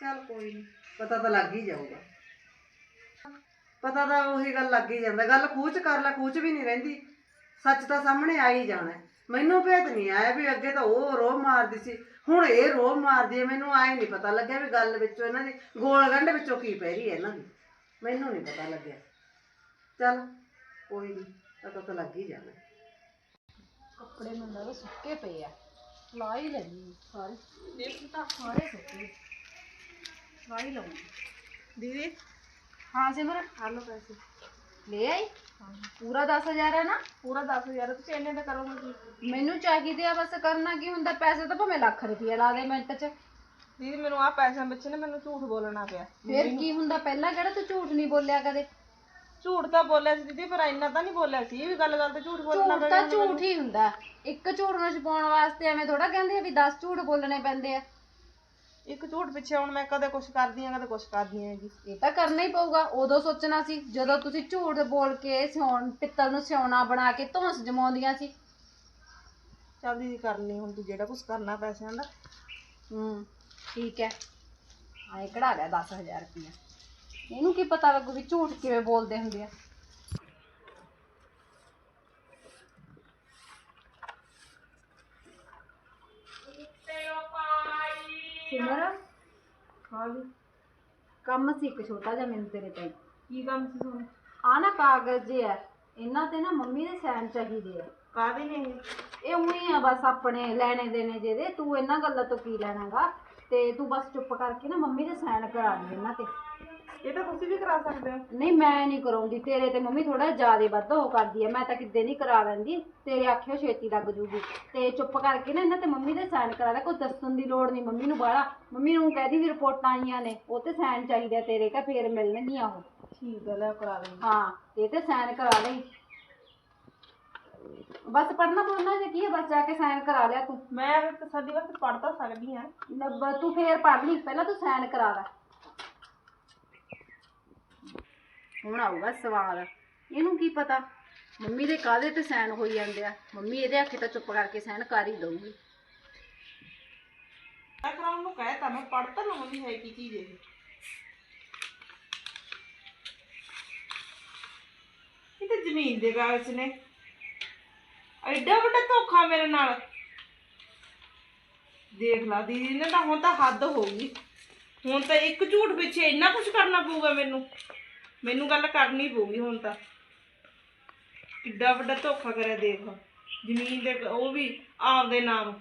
ਚੱਲ ਕੋਈ ਨਹੀਂ ਪਤਾ ਤਾਂ ਲੱਗ ਹੀ ਜਾਊਗਾ। ਪਤਾ ਤਾਂ ਉਹੀ ਗੱਲ ਲੱਗ ਹੀ ਜਾਂਦਾ, ਗੱਲ ਖੂਚ ਕਰ ਲੈ, ਖੂਚ ਵੀ ਨਹੀਂ ਰਹਿੰਦੀ। ਸੱਚ ਤਾਂ ਸਾਹਮਣੇ ਆ ਹੀ ਜਾਣਾ। ਮੈਨੂੰ ਭੇਤ ਨਹੀਂ ਆਇਆ ਵੀ ਅੱਗੇ ਤਾਂ ਉਹ ਰੋਹ ਮਾਰਦੀ ਸੀ। ਹੁਣ ਇਹ ਰੋਹ ਮਾਰਦੀ ਹੈ ਮੈਨੂੰ ਆਏ ਨਹੀਂ ਪਤਾ ਲੱਗਿਆ ਵੀ ਗੱਲ ਵਿੱਚੋਂ ਇਹਨਾਂ ਦੀ ਗੋਲ ਗੰਢ ਵਿੱਚੋਂ ਕੀ ਪੈ ਰਹੀ ਹੈ ਇਹਨਾਂ ਦੀ। ਮੈਨੂੰ ਨਹੀਂ ਪਤਾ ਲੱਗਿਆ। ਚੱਲ, ਕੋਈ ਨਹੀਂ ਪਤਾ ਤਾਂ ਲੱਗ ਹੀ ਜਾਣਾ। ਕੱਪੜੇ ਮੈਨੂੰ ਲੱਗਦਾ ਸੁੱਕੇ ਪਏ ਆ। ਲਾ ਹੀ ਲੈਣੀ ਸਾਰੇ। ਇਹ ਤਾਂ। ਸਾਰੇ ਸੁੱਕੇ। ਲਾ ਹੀ ਲਵਾਂਗੀ ਦੀਦੀ? ਹਾਂ ਸਿਮਰ। ਆ ਲਓ ਪੈਸੇ। ਲੈ ਆਈ? ਪੂਰਾ 10000 ਹੈ ਨਾ? ਪੂਰਾ 10000 ਤੁਸੀਂ ਇੰਨੇ ਦਾ ਕਰੋਗੇ ਕੀ? ਮੈਨੂੰ ਚਾਹੀਦੇ ਆ ਬਸ ਕਰਨਾ ਕੀ ਹੁੰਦਾ? ਪੈਸੇ ਤਾਂ ਭਾਵੇਂ ਲੱਖ ਰੁਪਏ ਲਾ ਦੇ ਮਿੰਟ 'ਚ। ਦੀਦੀ ਮੈਨੂੰ ਆ ਪੈਸਿਆਂ ਵਿੱਚ ਨਾ ਮੈਨੂੰ ਝੂਠ ਬੋਲਣਾ ਪਿਆ। ਫਿਰ ਕੀ ਹੁੰਦਾ? ਪਹਿਲਾਂ ਕਿਹੜਾ ਤੂੰ ਝੂਠ ਨਹੀਂ ਬੋਲਿਆ ਕਦੇ? ਝੂਠ ਤਾਂ ਬੋਲਿਆ ਸੀ ਦੀਦੀ ਪਰ ਇੰਨਾ ਤਾਂ ਨਹੀਂ ਬੋਲਿਆ ਸੀ। ਇਹ ਵੀ ਗੱਲ ਗੱਲ ਤੇ ਝੂਠ ਬੋਲਣਾ ਝੂਠ ਤਾਂ ਝੂਠ ਹੀ ਹੁੰਦਾ। ਇੱਕ ਝੂਠ ਨੂੰ ਛਪਾਉਣ ਵਾਸਤੇ ਐਵੇਂ ਥੋੜਾ ਕਹਿੰਦੇ ਆ ਵੀ 10 ਝੂਠ ਬੋਲਣੇ ਪੈਂਦੇ ਆ। ਇੱਕ ਝੂਠ ਪਿੱਛੇ ਹੁਣ ਮੈਂ ਕਦੇ ਕੁਛ ਕਰਦੀ ਆ ਕਦੇ ਕੁਛ ਕਰਦੀ ਆ ਜੀ। ਇਹ ਤਾਂ ਕਰਨਾ ਹੀ ਪਊਗਾ। ਉਦੋਂ ਸੋਚਣਾ ਸੀ ਜਦੋਂ ਤੁਸੀਂ ਝੂਠ ਬੋਲ ਕੇ ਸਿਉਣ ਪਿੱਤਲ ਨੂੰ ਸਿਉਣਾ ਬਣਾ ਕੇ ਧੌਂਸ ਜਮਾਉਂਦੀਆਂ ਸੀ। ਚੱਲ ਦੀਦੀ ਕਰ ਲਈ ਹੁਣ ਤੂੰ ਜਿਹੜਾ ਕੁਛ ਕਰਨਾ ਪੈਸਿਆਂ ਦਾ। ਹੂੰ ਠੀਕ ਹੈ। ਆਏ ਕਢਾ ਲਿਆ 10000 ਰੁਪਇਆ ਇਹਨੂੰ ਕੀ ਪਤਾ ਲੱਗੂ ਵੀ ਝੂਠ ਕਿਵੇਂ ਬੋਲਦੇ ਹੁੰਦੇ ਆ। ਸਿਮਰ? ਕੰਮ ਸੀ ਇੱਕ ਛੋਟਾ ਜਿਹਾ ਮੈਨੂੰ ਤੇਰੇ ਤੇ ਕੀ ਕੰਮ ਸੀ ਤੁਹਾਨੂੰ? ਆ ਨਾ ਕਾਗਜ਼ ਜੇ ਆ ਇਹਨਾਂ ਤੇ ਨਾ ਮੰਮੀ ਦੇ ਸਾਈਨ ਚਾਹੀਦੇ ਆ। ਕਾਹਦੇ ਨੇ? ਇਹ? ਉਹੀ ਆ ਬਸ ਆਪਣੇ ਲੈਣੇ ਦੇਣੇ ਜਿਹਦੇ ਤੂੰ ਇਹਨਾਂ ਗੱਲਾਂ ਤੋਂ ਕੀ ਲੈਣਾਗਾ? ਤੇ ਤੂੰ ਬਸ ਚੁੱਪ ਕਰਕੇ ਨਾ ਮੰਮੀ ਦੇ ਸਾਈਨ ਕਰਾ ਦੇ ਇਹਨਾਂ ਤੇ। ਇਹ ਤਾਂ ਤੁਸੀਂ ਵੀ ਕਰਾ ਸਕਦੇ ਹੋ। ਨਹੀਂ ਮੈਂ ਨਹੀਂ ਕਰਾਉਂਦੀ। ਤੇਰੇ ਤੇ ਮੰਮੀ ਥੋੜਾ ਜ਼ਿਆਦਾ ਵੱਧ ਉਹ ਕਰਦੀ ਆ। ਮੈਂ ਤਾਂ ਕਿਤੇ ਨਹੀਂ ਕਰਾ ਲੈਂਦੀ। ਤੇਰੇ ਆਖਿਓ ਛੇਤੀ ਲੱਗ ਜੂਗੀ। ਤੇ ਚੁੱਪ ਕਰਕੇ ਨਾ ਇਹਨਾਂ ਤੇ ਮੰਮੀ ਦੇ ਸਾਈਨ ਕਰਾ ਲੈ। ਕੋਈ ਦੱਸਣ ਦੀ ਲੋੜ ਨਹੀਂ ਮੰਮੀ ਨੂੰ ਬਾਹਲਾ। ਮੰਮੀ ਨੂੰ ਕਹਿਦੀ ਵੀ ਰਿਪੋਰਟਾਂ ਆਈਆਂ ਨੇ। ਉਹ ਤੇ ਸਾਈਨ ਚਾਹੀਦੇ ਆ ਤੇਰੇ ਕਾ ਫੇਰ ਮਿਲਣਗੀਆਂ ਉਹ। ਠੀਕ ਹੈ ਲੈ ਕਰਾ ਲਈ। ਹਾਂ ਤੇ ਤੇ ਸਾਈਨ ਕਰਾ ਲਈ। ਬਸ ਪੜਨਾ ਪੜਨਾ ਜੇ ਕੀ ਹੈ ਬਸ ਜਾ ਕੇ ਸਾਈਨ ਕਰਾ ਲਿਆ ਤੂੰ। ਮੈਂ ਵੀ ਤਸੱਲੀ ਵਾਸਤੇ ਪੜ੍ਹ ਤਾਂ ਸਕਦੀ ਆ ਨੱਬ- ਤੂੰ ਫੇਰ ਪੜ ਲਈ। ਪਹਿਲਾਂ ਤੂੰ ਸਾਈਨ ਕਰਾ ਲੈ। ਹੁਣ ਆਊਗਾ ਸਵਾਲ। ਇਹਨੂੰ ਕੀ ਪਤਾ? ਮੰਮੀ ਦੇ ਕਾਹਦੇ ਤੇ ਸਾਈਨ ਹੋਈ ਜਾਂਦੇ ਆ? ਮੰਮੀ ਇਹਦੇ ਆਖੇ ਤਾਂ ਚੁੱਪ ਕਰਕੇ ਸਾਈਨ ਕਰ ਹੀ ਦਊਗੀ। ਮੈਂ ਕਰਾਉਣ ਨੂੰ ਕਹਿ ਮੈਂ ਪੜ੍ਹ ਤਾਂ ਲਵਾਂਗੀ ਹੈ ਕੀ ਚੀਜ਼ ਇਹ। ਇਹ ਤਾਂ ਜ਼ਮੀਨ ਦੇ ਕਾਗਜ਼ ਨੇ। ਐਡਾ ਵੱਡਾ ਧੋਖਾ ਮੇਰੇ ਨਾਲ। ਦੇਖ ਲਾ ਦੀਦੀ ਨੇ ਤਾਂ ਹੁਣ ਤਾਂ ਹੱਦ ਹੋ ਗਈ। ਹੁਣ ਤਾਂ ਇੱਕ ਝੂਠ ਪਿੱਛੇ ਇੰਨਾ ਕੁਝ ਕਰਨਾ ਪਊਗਾ ਮੈਨੂੰ। ਮੈਨੂੰ ਗੱਲ ਕਰਨੀ ਪਊਗੀ ਹੁਣ ਤਾਂ। ਕਿੱਡਾ ਵੱਡਾ ਧੋਖਾ ਕਰਿਆ ਦੇਖ। ਜ਼ਮੀਨ ਦੇ ਉਹ ਵੀ ਆਪਦੇ ਨਾਮ।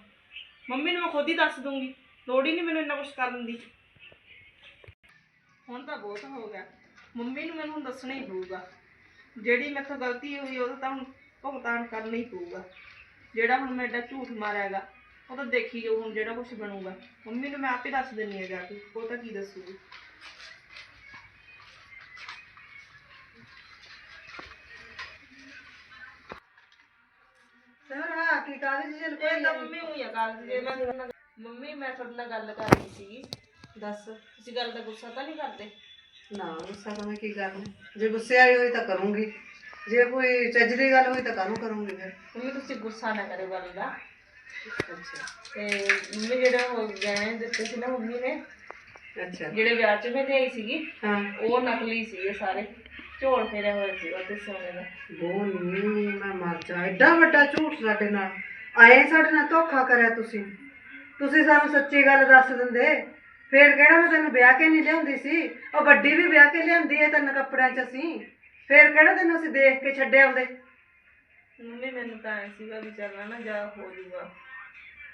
ਮੰਮੀ ਨੂੰ ਮੈਂ ਖੁਦ ਹੀ ਦੱਸ ਦੂੰਗੀ ਲੋੜ ਹੀ ਨਹੀਂ ਮੈਨੂੰ ਇੰਨਾ ਕੁਝ ਕਰਨ ਦੀ। ਹੁਣ ਤਾਂ ਬਹੁਤ ਹੋ ਗਿਆ। ਮੰਮੀ ਨੂੰ ਮੈਨੂੰ ਦੱਸਣਾ ਹੀ ਪਊਗਾ। ਜਿਹੜੀ ਮੈਥੋਂ ਗਲਤੀ ਹੋਈ ਉਹਦਾ ਤਾਂ ਹੁਣ ਭੁਗਤਾਨ ਕਰਨਾ ਹੀ ਪਊਗਾ। ਜਿਹੜਾ ਹੁਣ ਮੈਂ ਏਡਾ ਝੂਠ ਮਾਰਿਆਗਾ ਉਹ ਤਾਂ ਦੇਖੀ ਜਾਊ ਹੁਣ ਜਿਹੜਾ ਕੁਝ ਬਣੂਗਾ। ਮੰਮੀ ਨੂੰ ਮੈਂ ਆਪੇ ਦੱਸ ਦਿੰਨੀ ਆ ਜਾ ਕੇ। ਉਹ ਤਾਂ ਕੀ ਦੱਸੂਗੀ? ਸਰ ਹਾਂ ਕੀ ਕਾਗਜ਼ ਜਲ ਇਹ ਤਾਂ ਮੰਮੀ ਹੋਈ ਆ ਗੱਲ ਜੇ ਮੈਂ ਤੁਹਾਡੇ ਨਾਲ- ਮੰਮੀ ਮੈਂ ਤੁਹਾਡੇ ਨਾਲ ਗੱਲ ਕਰਨੀ ਸੀਗੀ ਦੱਸ ਤੁਸੀਂ ਗੱਲ ਦਾ ਗੁੱਸਾ ਤਾਂ ਨਹੀਂ ਕਰਦੇ? ਨਾ ਗੁੱਸਾ ਕਰਨਾ ਜੇ ਗੁੱਸੇ ਵਾਲੀ ਹੋਈ ਤਾਂ ਕਰੂੰਗੀ। ਜੇ ਕੋਈ ਚੱਜ ਦੀ ਗੱਲ ਹੋਈ ਤਾਂ ਕਾਹਨੂੰ ਕਰੂੰਗੀ ਫਿਰ? ਮੰਮੀ ਤੁਸੀਂ ਗੁੱਸਾ ਨਾ ਕਰਿਓ ਗੱਲ ਦਾ। ਅੱਛਾ। ਤੇ ਮੰਮੀ ਜਿਹੜੇ ਹੋ ਗਏ ਦਿੱਤੇ ਸੀ ਨਾ ਮੰਮੀ ਨੇ ਅੱਛਾ। ਜਿਹੜੇ ਵਿਆਹ 'ਚ ਮੈਂ ਲਿਆਈ ਸੀਗੀ ਹਾਂ। ਉਹ ਨਕਲੀ ਸੀਗੇ ਸਾਰੇ। ਝੋਲ ਫੇਰੇ ਹੋਏ ਸੀ ਉਹ ਤੇ ਸੋਨੇ ਦਾ ਨਹੀਂ ਮੈਂ ਮਰ ਜਾ। ਐਡਾ ਵੱਡਾ ਝੂਠ ਸਾਡੇ ਨਾਲ। ਆਏ ਸਾਡੇ ਨਾਲ ਧੋਖਾ ਕਰਿਆ ਤੁਸੀਂ। ਤੁਸੀਂ ਸਾਨੂੰ ਸੱਚੀ ਗੱਲ ਦੱਸ ਦਿੰਦੇ। ਫੇਰ ਕਿਹੜਾ ਮੈਂ ਤੈਨੂੰ ਵਿਆਹ ਕੇ ਨਹੀਂ ਲਿਆਉਂਦੀ ਸੀ? ਉਹ ਵੱਡੀ ਵੀ ਵਿਆਹ ਕੇ ਲਿਆਂਦੀ ਹੈ ਤਿੰਨ ਕੱਪੜਿਆਂ 'ਚ ਅਸੀਂ। ਫੇਰ ਕਿਹੜਾ ਤੈਨੂੰ ਅਸੀਂ ਦੇਖ ਕੇ ਛੱਡੇ ਆਉਂਦੇ ਮੰਮੀ ਮੈਨੂੰ ਤਾਂ ਐ ਸੀਗਾ ਵੀ ਚੱਲਣਾ ਨਾ ਜਾ ਹੋ ਜੂਗਾ।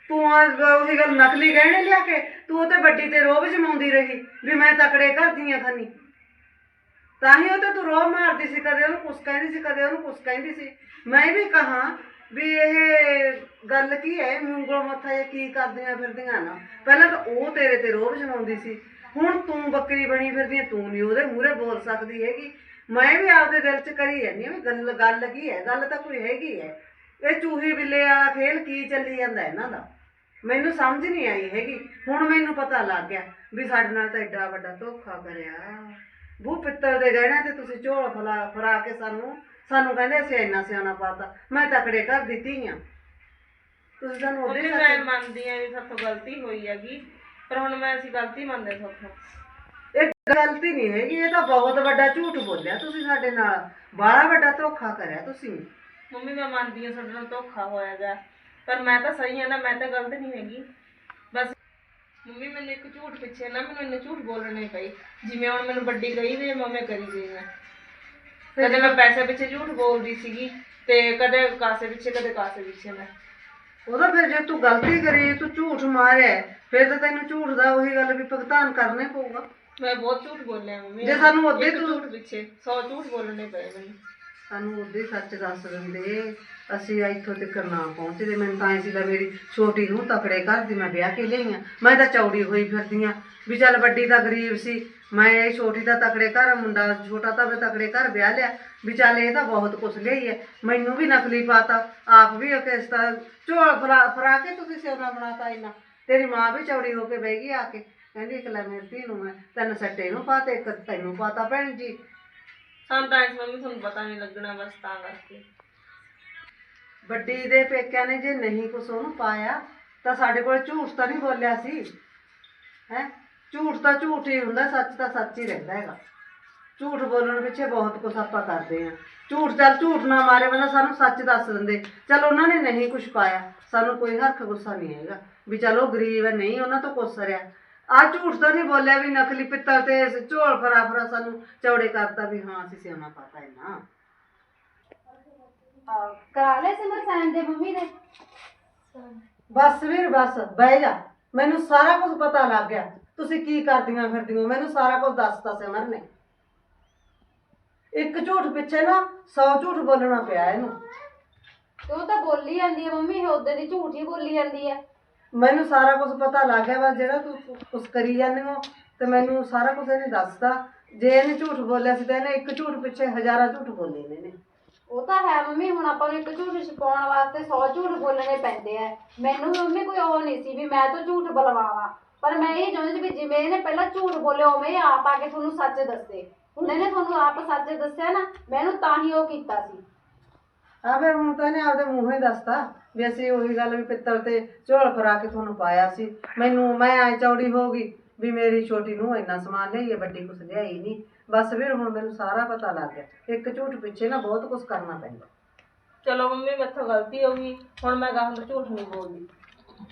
ਤੂੰ ਆ ਉਹੀ ਗੱਲ ਨਕਲੀ ਗਹਿਣੇ ਲਿਆ ਕੇ ਤੂੰ ਤੇ ਵੱਡੀ ਤੇ ਰੋਬ ਜਮਾਉਂਦੀ ਰਹੀ ਵੀ ਮੈਂ ਤਕੜੇ ਕਰਦੀ ਆ ਖਾਨੀ। ਤਾਂ ਹੀ ਉਹ ਤੇ ਤੂੰ ਰੋਹ ਮਾਰਦੀ ਸੀ, ਕਦੇ ਉਹਨੂੰ ਕੁਛ ਕਹਿੰਦੀ ਸੀ, ਕਦੇ ਉਹਨੂੰ ਕੁਛ ਕਹਿੰਦੀ ਸੀ। ਮੈਂ ਵੀ ਕਹਾ ਵੀ ਇਹ ਗੱਲ ਕੀ ਹੈ ਮੂੰਗਲ ਮੱਥਾ ਇਹ ਕੀ ਕਰਦੀਆਂ ਫਿਰਦੀਆਂ ਨਾ। ਪਹਿਲਾਂ ਤਾਂ ਉਹ ਤੇਰੇ ਤੇ ਰੋਹ ਜਮਾਉਂਦੀ ਸੀ। ਹੁਣ ਤੂੰ ਬੱਕਰੀ ਬਣੀ ਫਿਰਦੀ ਹੈ, ਤੂੰ ਨਹੀਂ ਉਹਦੇ ਮੂਹਰੇ ਬੋਲ ਸਕਦੀ ਹੈਗੀ। ਮੈਂ ਵੀ ਆਪਦੇ ਦਿਲ 'ਚ ਕਰੀ ਜਾਂਦੀ ਹਾਂ ਵੀ ਗੱਲ ਗੱਲ ਕੀ ਹੈ? ਗੱਲ ਤਾਂ ਕੋਈ ਹੈਗੀ ਹੈ। ਇਹ ਚੂਹੀ ਬਿੱਲੇ ਵਾਲਾ ਖੇਲ ਕੀ ਚੱਲੀ ਜਾਂਦਾ ਇਹਨਾਂ ਦਾ? ਮੈਨੂੰ ਸਮਝ ਨਹੀਂ ਆਈ ਹੈਗੀ। ਹੁਣ ਮੈਨੂੰ ਪਤਾ ਲੱਗ ਗਿਆ ਵੀ ਸਾਡੇ ਨਾਲ ਤਾਂ ਐਡਾ ਵੱਡਾ ਧੋਖਾ ਕਰਿਆ। ਬੂ ਪਿੱਤਲ ਦੇ ਗਹਿਣੇ ਤੇ ਤੁਸੀਂ ਝੋਲ ਫਲਾ ਫਰਾ ਕੇ ਸਾਨੂੰ ਸਾਨੂੰ ਕਹਿੰਦੇ ਅਸੀਂ ਇੰਨਾ ਸਿਆਣਾ ਪਾਤਾ ਮੈਂ ਤਕੜੇ ਕਰ ਦਿੱਤੀ ਆ। ਤੁਸੀਂ ਸਾਨੂੰ ਉਹਦੇ ਮੰਮੀ ਮੈਂ ਮੰਨਦੀ ਆ ਵੀ ਸਾਥੋਂ ਗਲਤੀ ਹੋਈ ਹੈਗੀ ਪਰ ਹੁਣ ਮੈਂ ਅਸੀਂ ਗਲਤੀ ਮੰਨਦੇ ਸਾਥੋਂ। ਇਹ ਗਲਤੀ ਨਹੀਂ ਹੈਗੀ ਇਹ ਤਾਂ ਬਹੁਤ ਵੱਡਾ ਝੂਠ ਬੋਲਿਆ ਤੁਸੀਂ ਸਾਡੇ ਨਾਲ। ਬੜਾ ਵੱਡਾ ਧੋਖਾ ਕਰਿਆ ਤੁਸੀਂ। ਮੰਮੀ ਮੈਂ ਮੰਨਦੀ ਆ ਤੁਹਾਡੇ ਨਾਲ ਧੋਖਾ ਹੋਇਆਗਾ ਪਰ ਮੈਂ ਤਾਂ ਸਹੀ ਆ ਨਾ ਮੈਂ ਤਾਂ ਗਲਤ ਨਹੀਂ ਹੈਗੀ। ਮੰਮੀ ਮੈਨੂੰ ਇੱਕ ਝੂਠ ਪਿੱਛੇ ਨਾ ਮੈਨੂੰ ਇੰਨੇ ਝੂਠ ਬੋਲਣੇ ਪਈ। ਜਿਵੇਂ ਹੁਣ ਮੈਨੂੰ ਵੱਡੀ ਕਹੀ ਵੀ ਮੈਂ ਕਰੀ ਗਈ ਆ। ਕਦੇ ਮੈਂ ਪੈਸੇ ਪਿੱਛੇ ਝੂਠ ਬੋਲਦੀ ਸੀਗੀ ਤੇ ਕਦੇ ਕਾਸੇ ਪਿੱਛੇ ਕਦੇ ਕਾਸੇ ਪਿੱਛੇ ਮੈਂ। ਉਹਦਾ ਫਿਰ ਜੇ ਤੂੰ ਗਲਤੀ ਕਰੀ ਤੂੰ ਝੂਠ ਮਾਰਿਆ ਫਿਰ ਤਾਂ ਤੈਨੂੰ ਝੂਠ ਦਾ ਉਹੀ ਗੱਲ ਵੀ ਭੁਗਤਾਨ ਕਰਨਾ ਹੀ ਪਊਗਾ। ਮੈਂ ਬਹੁਤ ਝੂਠ ਬੋਲਿਆ ਮੰਮੀ। ਜੇ ਸਾਨੂੰ ਉਹਦੇ ਇੱਕ ਤੂੰ ਝੂਠ ਪਿੱਛੇ 100 ਝੂਠ ਬੋਲਣੇ ਪਏ ਮੈਨੂੰ। ਸਾਨੂੰ ਉਹਦੇ ਸੱਚ ਦੱਸ ਦਿੰਦੇ, ਅਸੀਂ ਇੱਥੋਂ ਤੱਕ ਨਾ ਪਹੁੰਚਦੇ। ਮੈਨੂੰ ਤਾਂ ਐਂ ਸੀ ਮੇਰੀ ਛੋਟੀ ਨੂੰ ਤਕੜੇ ਘਰ ਦੀ ਮੈਂ ਵਿਆਹ ਕੇ ਲਈ ਆ। ਮੈਂ ਤਾਂ ਚੌੜੀ ਹੋਈ ਫਿਰਦੀ ਆ। ਵੀ ਚੱਲ ਵੱਡੀ ਤਾਂ ਗਰੀਬ ਸੀ। ਮੈਂ ਇਹ ਛੋਟੀ ਦਾ ਤਕੜੇ ਘਰ ਮੁੰਡਾ ਛੋਟਾ ਤਾਂ ਮੈਂ ਤਕੜੇ ਘਰ ਵਿਆਹ ਲਿਆ। ਵੀ ਚੱਲ ਇਹ ਤਾਂ ਬਹੁਤ ਕੁਛ ਲਈ ਹੈ ਮੈਨੂੰ ਵੀ ਨਕਲੀ ਪਾਤਾ। ਆਪ ਵੀ ਕਿਸ ਤਰ੍ਹਾਂ ਝੋਲ ਫਰਾ ਫਰਾ ਕੇ ਤੁਸੀਂ ਸਿਉਣਾ ਬਣਾਤਾ ਇੰਨਾ। ਤੇਰੀ ਮਾਂ ਵੀ ਚੌੜੀ ਹੋ ਕੇ ਬਹਿ ਗਈ ਆ ਕੇ। ਕਹਿੰਦੀ ਇੱਕ ਲੈ ਮੇਰੀ ਧੀ ਨੂੰ ਮੈਂ ਤੈਨੂੰ ਸੱਟੇ ਨੂੰ ਪਾਤੇ, ਇੱਕ ਤੈਨੂੰ ਪਾਤਾ ਭੈਣ ਜੀ। ਸਾਨੂੰ ਤਾਂ ਇਸ ਮੰਮੀ ਤੁਹਾਨੂੰ ਪਤਾ ਨਹੀਂ ਲੱਗਣਾ ਬਸ ਤਾਂ ਕਰਕੇ। ਵੱਡੀ ਦੇ ਪੇਕਿਆਂ ਨੇ ਜੇ ਨਹੀਂ ਕੁਛ ਉਹਨੂੰ ਪਾਇਆ, ਤਾਂ ਸਾਡੇ ਕੋਲ ਝੂਠ ਤਾਂ ਨਹੀਂ ਬੋਲਿਆ ਸੀ। ਹੈ? ਝੂਠ ਤਾਂ ਝੂਠ ਹੀ ਹੁੰਦਾ, ਸੱਚ ਤਾਂ ਸੱਚ ਹੀ ਰਹਿੰਦਾ ਹੈਗਾ। ਝੂਠ ਬੋਲਣ ਪਿੱਛੇ ਬਹੁਤ ਕੁਛ ਆਪਾਂ ਕਰਦੇ ਆ ਝੂਠ ਚੱਲ ਝੂਠ ਨਾ ਮਾਰੇ, ਬੰਦਾ ਸਾਨੂੰ ਸੱਚ ਦੱਸ ਦਿੰਦੇ। ਚਲ ਉਹਨਾਂ ਨੇ ਨਹੀਂ ਕੁਛ ਪਾਇਆ, ਸਾਨੂੰ ਕੋਈ ਹਰਖ ਗੁੱਸਾ ਨਹੀਂ ਹੈਗਾ। ਵੀ ਚਲੋ ਗਰੀਬ ਹੈ, ਨਹੀਂ, ਉਹਨਾਂ ਤੋਂ ਕੁਛ ਸਰਿਆ। ਆ ਝੂਠ ਤਾਂ ਨਹੀਂ ਬੋਲਿਆ ਵੀ ਨਕਲੀ ਪਿੱਤਲ ਤੇ ਝੋਲ ਫਰਾ ਫਰਾ ਸਾਨੂੰ ਚੌੜੇ ਕਰਤਾ ਵੀ ਹਾਂ ਅਸੀਂ ਸਿਆਣਾ ਪਾਤਾ ਇਹਨਾਂ ਕਰਾ ਲੈ ਸਿਮਰ ਸੈਨ ਦੇ ਮੰਮੀ ਦੇ। ਬਸ ਵੀਰ ਬਸ ਬਹਿ ਜਾ। ਮੈਨੂੰ ਸਾਰਾ ਕੁਝ ਪਤਾ ਲੱਗ ਗਿਆ। ਤੁਸੀਂ ਕੀ ਕਰਦੀਆਂ ਫਿਰਦੀਆਂ ਮੈਨੂੰ ਸਾਰਾ ਕੁਝ ਦੱਸਤਾ ਸਿਮਰ ਨੇ। ਇੱਕ ਝੂਠ ਪਿੱਛੇ ਨਾ 100 ਝੂਠ ਬੋਲਣਾ ਪਿਆ ਇਹਨੂੰ। ਤੇ ਉਹ ਤਾਂ ਬੋਲੀ ਜਾਂਦੀ ਹੈ ਮੰਮੀ ਉਹਦੇ ਦੀ ਝੂਠ ਹੀ ਬੋਲੀ ਜਾਂਦੀ ਹੈ ਮੈਨੂੰ ਸਾਰਾ ਕੁਝ ਪਤਾ ਲੱਗ ਗਿਆ, ਬਸ ਜਿਹੜਾ ਤੂੰ ਕੁਝ ਕਰੀ ਜਾਂਦੀ ਹੋ, ਤੇ ਮੈਨੂੰ ਸਾਰਾ ਕੁਝ ਇਹਨੇ ਦੱਸਤਾ। ਜੇ ਇਹਨੇ ਝੂਠ ਬੋਲਿਆ ਸੀ, ਤਾਂ ਇਹਨੇ ਇੱਕ ਝੂਠ ਪਿੱਛੇ ਹਜ਼ਾਰਾਂ ਝੂਠ ਬੋਲੇ ਨੇ ਇਹਨੇ। ਉਹ ਤਾਂ ਹੈ ਮੰਮੀ, ਹੁਣ ਆਪਾਂ ਨੂੰ ਇੱਕ ਝੂਠ ਛਪਾਉਣ ਵਾਸਤੇ 100 ਝੂਠ ਬੋਲਣੇ ਪੈਂਦੇ ਆ। ਮੈਨੂੰ ਮੰਮੀ ਕੋਈ ਉਹ ਨਹੀਂ ਸੀ ਵੀ ਮੈਂ ਤਾਂ ਝੂਠ ਬਲਵਾਵਾਂ, ਪਰ ਮੈਂ ਇਹ ਚਾਹੁੰਦੀ ਸੀ ਵੀ ਜਿਵੇਂ ਇਹਨੇ ਪਹਿਲਾਂ ਝੂਠ ਬੋਲਿਆ, ਉਵੇਂ ਹੀ ਆਪ ਆ ਕੇ ਤੁਹਾਨੂੰ ਸੱਚ ਦੱਸੇ। ਹੁਣ ਇਹਨੇ ਤੁਹਾਨੂੰ ਆਪ ਸੱਚ ਦੱਸਿਆ ਨਾ ਮੈਨੂੰ ਤਾਂ ਹੀ ਉਹ ਕੀਤਾ ਸੀ। ਆ ਫਿਰ ਹੁਣ ਤਾਂ ਇਹਨੇ ਆਪਦੇ ਮੂੰਹੋਂ ਹੀ ਦੱਸਤਾ ਵੀ ਅਸੀਂ ਉਹੀ ਗੱਲ ਵੀ ਪਿੱਤਲ ਤੇ ਝੋਲ ਫਰਾ ਕੇ ਤੁਹਾਨੂੰ ਪਾਇਆ ਸੀ। ਮੈਨੂੰ ਮੈਂ ਐ ਚੌੜੀ ਹੋ ਗਈ ਵੀ ਮੇਰੀ ਛੋਟੀ ਨੂੰ ਇੰਨਾ ਸਮਾਨ ਲਈ ਹੈ ਵੱਡੀ ਕੁਛ ਲਿਆਈ ਨਹੀਂ। ਬਸ ਫਿਰ ਹੁਣ ਮੈਨੂੰ ਸਾਰਾ ਪਤਾ ਲੱਗ ਗਿਆ। ਇੱਕ ਝੂਠ ਪਿੱਛੇ ਨਾ ਬਹੁਤ ਕੁਝ ਕਰਨਾ ਪੈਂਦਾ। ਚਲੋ ਮੰਮੀ ਮੈਥੋਂ ਗਲਤੀ ਹੋ ਗਈ। ਹੁਣ ਮੈਂ ਗਾਹਾਂ ਤੋਂ ਝੂਠ ਨਹੀਂ ਬੋਲਦੀ।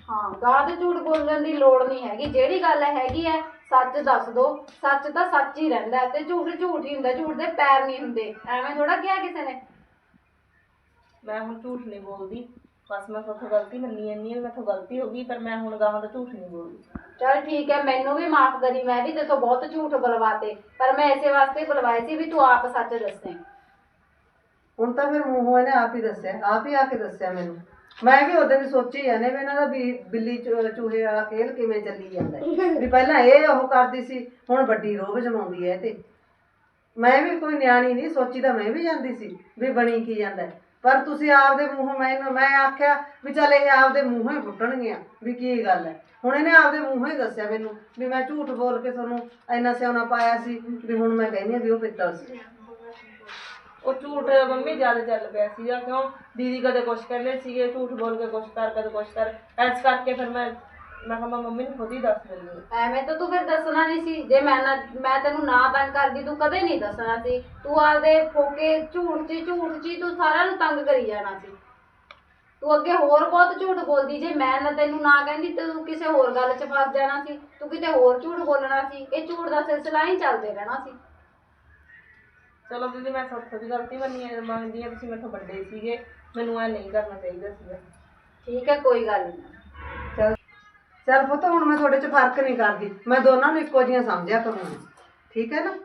ਹਾਂ ਗਾਹ ਤੇ ਝੂਠ ਬੋਲਣ ਦੀ ਲੋੜ ਨਹੀਂ ਹੈਗੀ। ਜਿਹੜੀ ਗੱਲ ਹੈਗੀ ਹੈ ਸੱਚ ਦੱਸ ਦੋ। ਸੱਚ ਤਾਂ ਸੱਚ ਹੀ ਰਹਿੰਦਾ ਹੈ ਤੇ ਝੂਠ ਝੂਠ ਹੀ ਹੁੰਦਾ। ਝੂਠ ਦੇ ਪੈਰ ਨਹੀਂ ਹੁੰਦੇ। ਐਵੇਂ ਥੋੜਾ ਕਿਹਾ ਕਿਸੇ ਨੇ? ਮੈਂ ਹੁਣ ਝੂਠ ਨਹੀਂ ਬੋਲਦੀ। ਬਸ ਮੈਂ ਤੁਹਾਡੀ ਗਲਤੀ ਮੰਨੀ ਜਾਂਦੀ ਹਾਂ ਮੈਥੋਂ ਗਲਤੀ ਹੋ ਗਈ ਪਰ ਮੈਂ ਹੁਣ ਗਾਹਾਂ ਤੋਂ ਝੂਠ ਨਹੀਂ ਬੋਲਦੀ। ਚਲ ਠੀਕ ਹੈ ਮੈਨੂੰ ਵੀ ਮਾਫ ਕਰੀ ਮੈਂ ਵੀ ਤੇਥੋਂ ਬਹੁਤ ਝੂਠ ਬੁਲਵਾਤੇ ਪਰ ਮੈਂ ਇਸੇ ਵਾਸਤੇ ਬੁਲਵਾਏ ਸੀ ਵੀ ਤੂੰ ਆਪ ਸੱਚ ਦੱਸੇ। ਹੁਣ ਤਾਂ ਫਿਰ ਮੂੰਹੋਂ ਇਹਨੇ ਆਪ ਹੀ ਦੱਸਿਆ ਆਪ ਹੀ ਆ ਕੇ ਦੱਸਿਆ ਮੈਨੂੰ। ਮੈਂ ਵੀ ਉਹਦੇ ਦੀ ਸੋਚੀ ਜਾਂਦੇ ਵੀ ਇਹਨਾਂ ਦਾ ਵੀ ਬਿੱਲੀ ਚੂ- ਚੂਹੇ ਵਾਲਾ ਖੇਲ ਕਿਵੇਂ ਚੱਲੀ ਜਾਂਦਾ ਹੈ। ਵੀ ਪਹਿਲਾਂ ਇਹ ਉਹ ਕਰਦੀ ਸੀ ਹੁਣ ਵੱਡੀ ਰੋਬ ਜਮਾਉਂਦੀ ਹੈ ਇਹ ਤੇ। ਮੈਂ ਵੀ ਕੋਈ ਨਿਆਣੀ ਨਹੀਂ ਸੋਚੀ ਤਾਂ ਮੈਂ ਵੀ ਜਾਂਦੀ ਸੀ ਵੀ ਬਣੀ ਕੀ ਜਾਂਦਾ ਹੈ। ਪਰ ਤੁਸੀਂ ਆਪਦੇ ਮੂੰਹੋਂ ਮੈਨੂੰ ਮੈਂ ਆਖਿਆ ਵੀ ਚੱਲ ਇਹ ਆਪਦੇ ਮੂੰਹੋਂ ਹੀ ਪੁੱਟਣਗੀਆਂ ਵੀ ਕੀ ਗੱਲ ਹੈ। ਹੁਣ ਇਹਨੇ ਆਪਦੇ ਮੂੰਹੋਂ ਹੀ ਦੱਸਿਆ ਮੈਨੂੰ ਵੀ ਮੈਂ ਝੂਠ ਬੋਲ ਕੇ ਤੁਹਾਨੂੰ ਇੰਨਾ ਸਿਆਣਾ ਪਾਇਆ ਸੀ ਵੀ ਹੁਣ ਮੈਂ ਕਹਿੰਦੀ ਹਾਂ ਵੀ ਉਹ ਪਿੱਤਲ ਸੀ। ਉਹ ਝੂਠ ਮੰਮੀ ਜ਼ਿਆਦਾ ਚੱਲ ਪਿਆ ਸੀਗਾ, ਕਿਉਂ? ਦੀਦੀ ਕਦੇ ਕੁਛ ਕਹਿੰਦੇ ਸੀਗੇ, ਝੂਠ ਬੋਲ ਕੇ ਕੁਛ ਕਰ, ਕਦੇ ਕੁਛ ਕਰ। ਐਸ ਕਰਕੇ ਫਿਰ ਮੈਂ ਮੈਂ ਕਿਹਾ ਮੈਂ ਮੰਮੀ ਨੂੰ ਖੁਦ ਹੀ ਦੱਸ ਦਿੰਦੀ ਹਾਂ। ਐਵੇਂ ਤਾਂ ਤੂੰ ਫਿਰ ਦੱਸਣਾ ਨਹੀਂ ਸੀ। ਜੇ ਮੈਂ ਨਾ ਮੈਂ ਤੈਨੂੰ ਨਾ ਤੰਗ ਕਰਦੀ ਤੂੰ ਕਦੇ ਨਹੀਂ ਦੱਸਣਾ ਸੀ। ਤੂੰ ਆਪਦੇ ਫੋਕੇ ਝੂਠ ਚ ਝੂਠ ਚ ਹੀ ਤੂੰ ਸਾਰਿਆਂ ਨੂੰ ਤੰਗ ਕਰੀ ਜਾਣਾ ਸੀ। ਤੂੰ ਅੱਗੇ ਹੋਰ ਬਹੁਤ ਝੂਠ ਬੋਲਦੀ। ਜੇ ਮੈਂ ਨਾ ਤੈਨੂੰ ਨਾ ਕਹਿੰਦੀ ਤੇ ਤੂੰ ਕਿਸੇ ਹੋਰ ਗੱਲ 'ਚ ਫਸ ਜਾਣਾ ਸੀ। ਤੂੰ ਕਿਤੇ ਹੋਰ ਝੂਠ ਬੋਲਣਾ ਸੀ। ਇਹ ਝੂਠ ਦਾ ਸਿਲਸਿਲਾ ਹੀ ਚੱਲਦੇ ਰਹਿਣਾ ਸੀ। ਚਲੋ ਦੀਦੀ ਮੈਂ ਸਭ ਤੋਂ ਗਲਤੀ ਮੰਨੀ ਹੈ ਮੰਨਦੀ ਹਾਂ ਤੁਸੀਂ ਮੈਥੋਂ ਵੱਡੇ ਸੀਗੇ। ਮੈਨੂੰ ਐ ਨਹੀਂ ਕਰਨਾ ਚਾਹੀਦਾ ਸੀਗਾ। ਠੀਕ ਹੈ ਕੋਈ ਗੱਲ ਨਹੀਂ ਚੱਲ ਪੁੱਤ, ਹੁਣ ਮੈਂ ਤੁਹਾਡੇ 'ਚ ਫ਼ਰਕ ਨਹੀਂ ਕਰਦੀ। ਮੈਂ ਦੋਨਾਂ ਨੂੰ ਇੱਕੋ ਜਿਹੀਆਂ ਸਮਝਿਆ ਕਰੂੰਗੀ। ਠੀਕ ਹੈ ਨਾ?